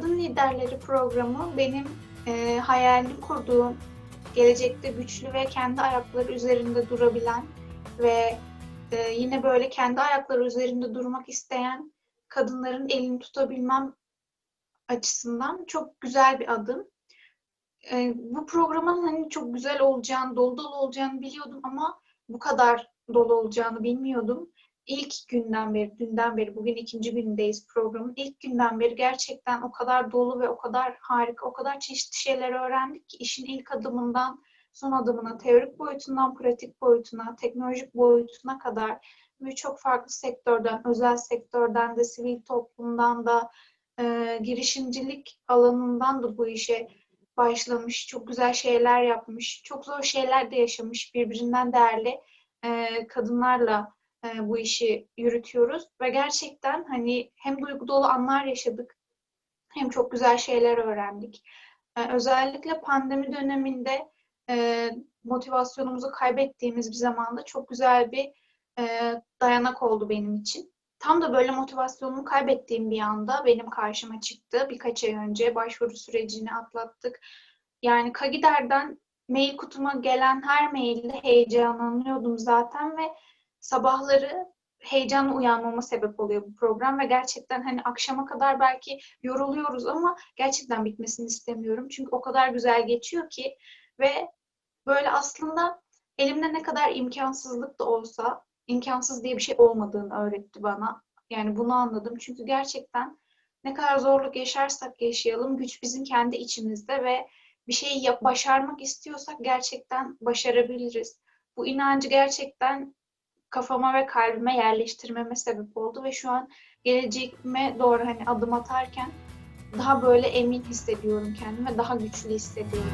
Liderleri programı benim e, hayalini kurduğum, gelecekte güçlü ve kendi ayakları üzerinde durabilen ve e, yine böyle kendi ayakları üzerinde durmak isteyen kadınların elini tutabilmem açısından çok güzel bir adım. E, bu programın hani çok güzel olacağını, dolu dolu olacağını biliyordum ama bu kadar dolu olacağını bilmiyordum. İlk günden beri, dünden beri, bugün ikinci gündeyiz programın. İlk günden beri gerçekten o kadar dolu ve o kadar harika, o kadar çeşitli şeyler öğrendik ki işin ilk adımından son adımına, teorik boyutundan pratik boyutuna, teknolojik boyutuna kadar birçok farklı sektörden, özel sektörden de, sivil toplumdan da, e, girişimcilik alanından da bu işe başlamış, çok güzel şeyler yapmış, çok zor şeyler de yaşamış, birbirinden değerli e, kadınlarla e, bu işi yürütüyoruz ve gerçekten hani hem duygu dolu anlar yaşadık, hem çok güzel şeyler öğrendik. E, özellikle pandemi döneminde e, motivasyonumuzu kaybettiğimiz bir zamanda çok güzel bir e, dayanak oldu benim için. Tam da böyle motivasyonumu kaybettiğim bir anda benim karşıma çıktı. Birkaç ay önce başvuru sürecini atlattık. Yani Kagider'den mail kutuma gelen her mailde heyecanlanıyordum zaten ve sabahları heyecanla uyanmama sebep oluyor bu program ve gerçekten hani akşama kadar belki yoruluyoruz ama gerçekten bitmesini istemiyorum. Çünkü o kadar güzel geçiyor ki ve böyle aslında elimde ne kadar imkansızlık da olsa imkansız diye bir şey olmadığını öğretti bana. Yani bunu anladım. Çünkü gerçekten ne kadar zorluk yaşarsak yaşayalım güç bizim kendi içimizde ve bir şeyi yap, başarmak istiyorsak gerçekten başarabiliriz. Bu inancı gerçekten kafama ve kalbime yerleştirmeme sebep oldu ve şu an geleceğime doğru hani adım atarken daha böyle emin hissediyorum kendimi daha güçlü hissediyorum.